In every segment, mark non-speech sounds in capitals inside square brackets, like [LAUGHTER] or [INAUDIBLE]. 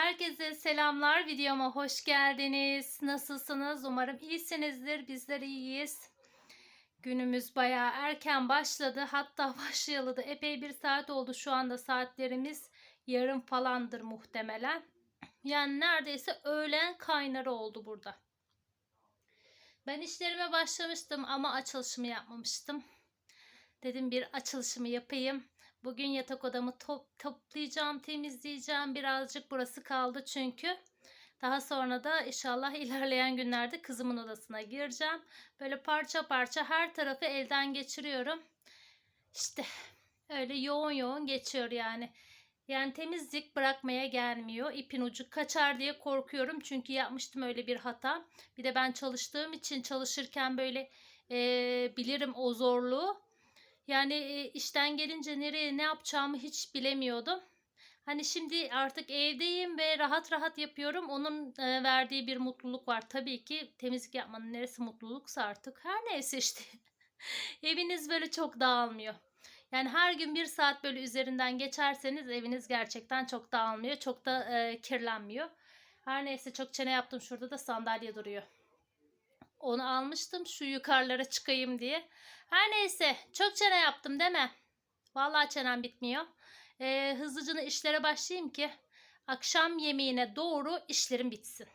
Herkese selamlar. Videoma hoş geldiniz. Nasılsınız? Umarım iyisinizdir. Bizler iyiyiz. Günümüz bayağı erken başladı. Hatta [LAUGHS] başlayalı da epey bir saat oldu. Şu anda saatlerimiz yarım falandır muhtemelen. Yani neredeyse öğlen kaynarı oldu burada. Ben işlerime başlamıştım ama açılışımı yapmamıştım. Dedim bir açılışımı yapayım. Bugün yatak odamı top, toplayacağım, temizleyeceğim. Birazcık burası kaldı çünkü. Daha sonra da inşallah [LAUGHS] ilerleyen günlerde kızımın odasına gireceğim. Böyle parça parça her tarafı elden geçiriyorum. İşte öyle yoğun yoğun geçiyor yani. Yani temizlik bırakmaya gelmiyor. İpin ucu kaçar diye korkuyorum. Çünkü yapmıştım öyle bir hata. Bir de ben çalıştığım için çalışırken böyle e, bilirim o zorluğu. Yani işten gelince nereye ne yapacağımı hiç bilemiyordum. Hani şimdi artık evdeyim ve rahat rahat yapıyorum. Onun verdiği bir mutluluk var. Tabii ki temizlik yapmanın neresi mutluluksa artık. Her neyse işte. [LAUGHS] Eviniz böyle çok dağılmıyor. Yani her gün bir saat böyle üzerinden geçerseniz eviniz gerçekten çok dağılmıyor. Çok da e, kirlenmiyor. Her neyse çok çene yaptım. Şurada da sandalye duruyor. Onu almıştım şu yukarılara çıkayım diye. Her neyse çok çene yaptım değil mi? Vallahi çenem bitmiyor. Ee, hızlıcını işlere başlayayım ki akşam yemeğine doğru işlerim bitsin.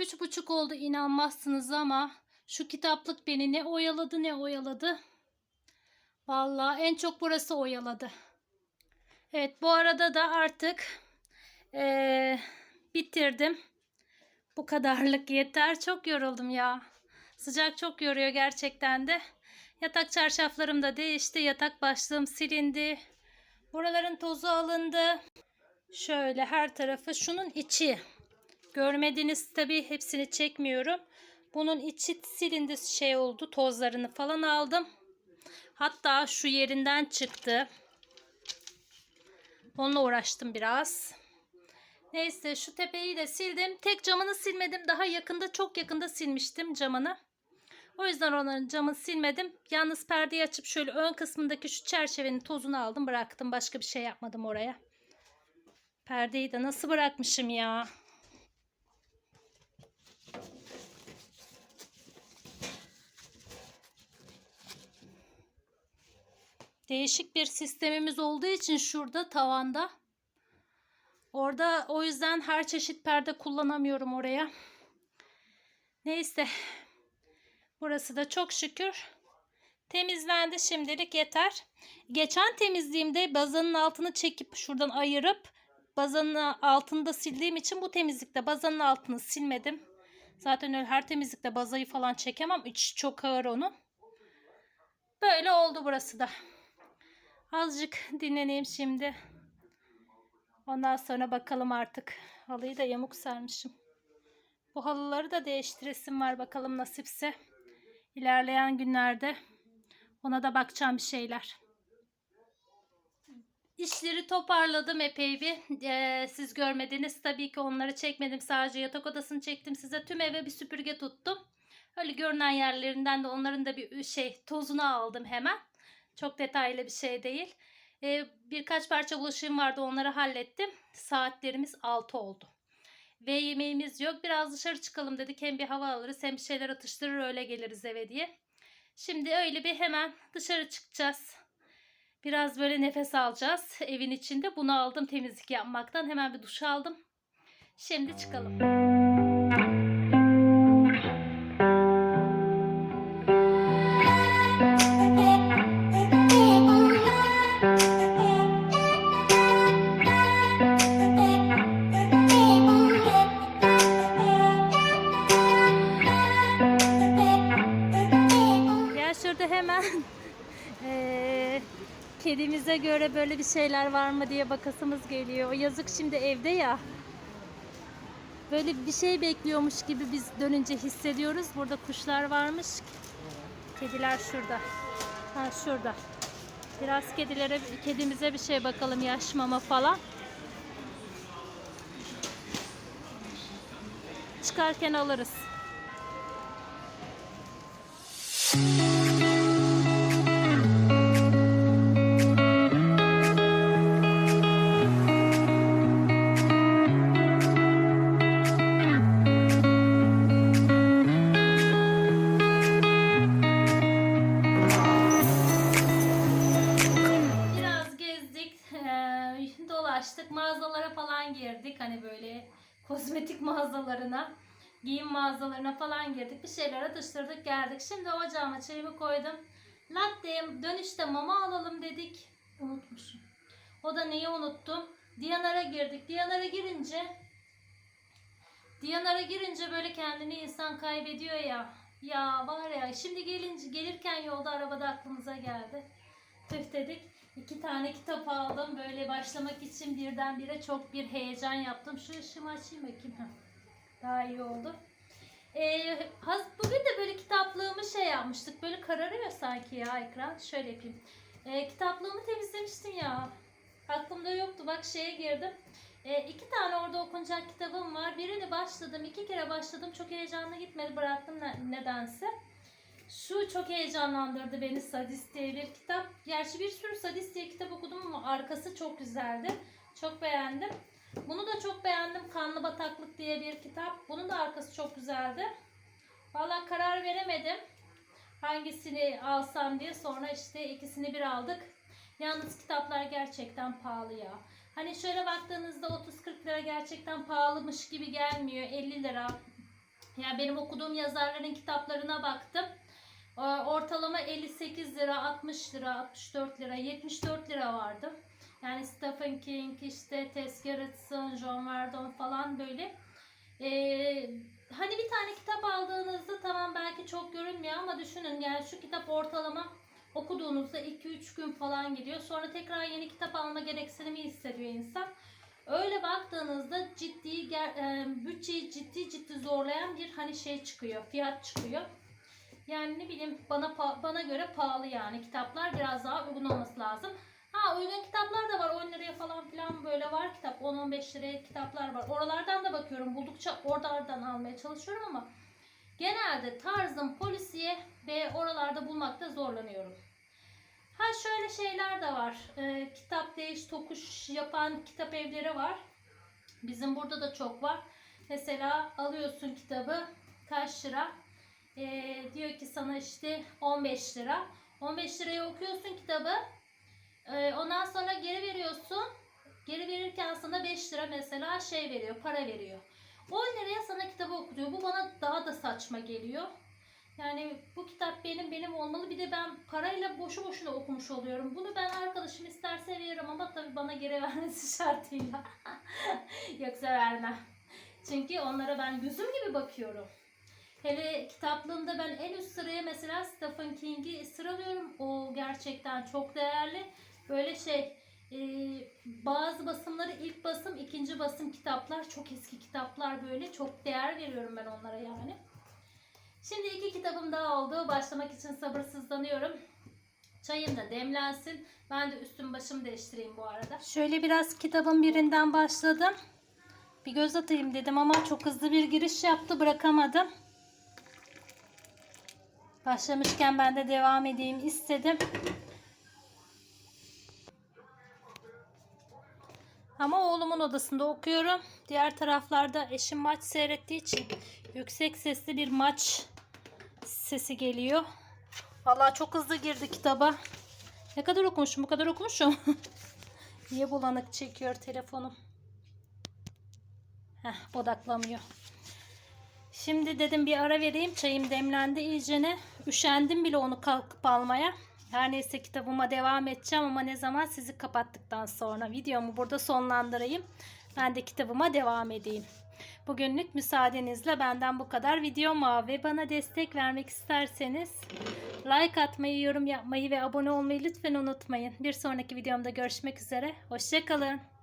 Üç buçuk oldu inanmazsınız ama şu kitaplık beni ne oyaladı ne oyaladı. Vallahi en çok burası oyaladı. Evet bu arada da artık eee, bitirdim. Bu kadarlık yeter. Çok yoruldum ya. Sıcak çok yoruyor gerçekten de. Yatak çarşaflarım da değişti. Yatak başlığım silindi. Buraların tozu alındı. Şöyle her tarafı şunun içi. Görmediniz tabii hepsini çekmiyorum. Bunun içi silindi şey oldu. Tozlarını falan aldım. Hatta şu yerinden çıktı. Onunla uğraştım biraz. Neyse şu tepeyi de sildim. Tek camını silmedim. Daha yakında çok yakında silmiştim camını. O yüzden onların camını silmedim. Yalnız perdeyi açıp şöyle ön kısmındaki şu çerçevenin tozunu aldım bıraktım. Başka bir şey yapmadım oraya. Perdeyi de nasıl bırakmışım ya. Değişik bir sistemimiz olduğu için şurada tavanda. Orada o yüzden her çeşit perde kullanamıyorum oraya. Neyse. Burası da çok şükür temizlendi şimdilik yeter. Geçen temizliğimde bazanın altını çekip şuradan ayırıp bazanın altını da sildiğim için bu temizlikte bazanın altını silmedim. Zaten öyle her temizlikte bazayı falan çekemem. İç çok ağır onu. Böyle oldu burası da. Azıcık dinleneyim şimdi. Ondan sonra bakalım artık. Halıyı da yamuk sermişim. Bu halıları da değiştiresim var bakalım nasipse. İlerleyen günlerde ona da bakacağım bir şeyler. İşleri toparladım epey bir. Ee, siz görmediniz tabii ki onları çekmedim. Sadece yatak odasını çektim size. Tüm eve bir süpürge tuttum. Öyle görünen yerlerinden de onların da bir şey tozunu aldım hemen. Çok detaylı bir şey değil. Ee, birkaç parça bulaşığım vardı onları hallettim. Saatlerimiz 6 oldu. Ve yemeğimiz yok. Biraz dışarı çıkalım dedik. Hem bir hava alırız hem bir şeyler atıştırır öyle geliriz eve diye. Şimdi öyle bir hemen dışarı çıkacağız. Biraz böyle nefes alacağız evin içinde. Bunu aldım temizlik yapmaktan. Hemen bir duş aldım. Şimdi çıkalım. Kedimize göre böyle bir şeyler var mı diye bakasımız geliyor. O yazık şimdi evde ya. Böyle bir şey bekliyormuş gibi biz dönünce hissediyoruz. Burada kuşlar varmış. Kediler şurada. Ha şurada. Biraz kedilere, kedimize bir şey bakalım yaş mama falan. Çıkarken alırız. Girdik. Bir şeyler atıştırdık, geldik. Şimdi ocağıma çayımı koydum. Latte'ye dönüşte mama alalım dedik. Unutmuşum. O da neyi unuttum? Diyanara girdik. Diyanara girince Diyanara girince böyle kendini insan kaybediyor ya. Ya var ya şimdi gelince gelirken yolda arabada aklımıza geldi. Tüh dedik. İki tane kitap aldım. Böyle başlamak için birdenbire çok bir heyecan yaptım. Şu ışığımı açayım bakayım. Daha iyi oldu. Ee, bugün de böyle kitaplığımı şey yapmıştık. Böyle kararıyor sanki ya ekran. Şöyle yapayım. Ee, kitaplığımı temizlemiştim ya. Aklımda yoktu. Bak şeye girdim. Ee, iki tane orada okunacak kitabım var. Birini başladım. iki kere başladım. Çok heyecanlı gitmedi. Bıraktım ne- nedense. Şu çok heyecanlandırdı beni Sadist diye bir kitap. Gerçi bir sürü Sadist diye kitap okudum ama arkası çok güzeldi. Çok beğendim. Bunu da çok. Kanlı Bataklık diye bir kitap. Bunun da arkası çok güzeldi. Vallahi karar veremedim. Hangisini alsam diye. Sonra işte ikisini bir aldık. Yalnız kitaplar gerçekten pahalı ya. Hani şöyle baktığınızda 30-40 lira gerçekten pahalımış gibi gelmiyor. 50 lira Yani benim okuduğum yazarların kitaplarına baktım. Ee, Ortalama 58 lira, 60 lira, 64 lira, 74 lira vardı. Yani Stephen King, işte Tess Gerritsen, John Verdon falan böyle. Ee, hani bir tane kitap aldığınızda tamam belki çok görünmüyor ama düşünün yani şu kitap ortalama okuduğunuzda 2-3 gün falan gidiyor. Sonra tekrar yeni kitap alma gereksinimi hissediyor insan. Öyle baktığınızda ciddi e, bütçeyi ciddi ciddi zorlayan bir hani şey çıkıyor, fiyat çıkıyor. Yani ne bileyim bana bana göre pahalı yani kitaplar biraz daha uygun olması lazım. Ha uygun kitaplar da var 10 liraya falan filan böyle var kitap 10-15 liraya kitaplar var. Oralardan da bakıyorum buldukça oralardan almaya çalışıyorum ama genelde tarzım polisiye ve oralarda bulmakta zorlanıyorum. Ha şöyle şeyler de var. Ee, kitap değiş tokuş yapan kitap evleri var. Bizim burada da çok var. Mesela alıyorsun kitabı kaç lira? Ee, diyor ki sana işte 15 lira. 15 liraya okuyorsun kitabı. Ee, ondan sonra geri veriyorsun. Geri verirken sana 5 lira mesela şey veriyor, para veriyor. 10 liraya sana kitabı okutuyor. Bu bana daha da saçma geliyor. Yani bu kitap benim benim olmalı. Bir de ben parayla boşu boşuna okumuş oluyorum. Bunu ben arkadaşım isterse veririm ama tabii bana geri [LAUGHS] vermesi şartıyla. [LAUGHS] Yoksa vermem. Çünkü onlara ben gözüm gibi bakıyorum. Hele kitaplığımda ben en üst sıraya mesela Stephen King'i sıralıyorum. O gerçekten çok değerli. Böyle şey e, bazı basımları ilk basım, ikinci basım kitaplar. Çok eski kitaplar böyle. Çok değer veriyorum ben onlara yani. Şimdi iki kitabım daha oldu. Başlamak için sabırsızlanıyorum. Çayım da demlensin. Ben de üstüm başımı değiştireyim bu arada. Şöyle biraz kitabın birinden başladım. Bir göz atayım dedim ama çok hızlı bir giriş yaptı. Bırakamadım. Başlamışken ben de devam edeyim istedim. Ama oğlumun odasında okuyorum. Diğer taraflarda eşim maç seyrettiği için yüksek sesli bir maç sesi geliyor. Vallahi çok hızlı girdi kitaba. Ne kadar okumuşum? Bu kadar okumuşum. [LAUGHS] Niye bulanık çekiyor telefonum? Heh, odaklamıyor. Şimdi dedim bir ara vereyim. Çayım demlendi iyicene. Üşendim bile onu kalkıp almaya. Her neyse kitabıma devam edeceğim ama ne zaman sizi kapattıktan sonra videomu burada sonlandırayım. Ben de kitabıma devam edeyim. Bugünlük müsaadenizle benden bu kadar. Videoma ve bana destek vermek isterseniz like atmayı, yorum yapmayı ve abone olmayı lütfen unutmayın. Bir sonraki videomda görüşmek üzere. Hoşçakalın.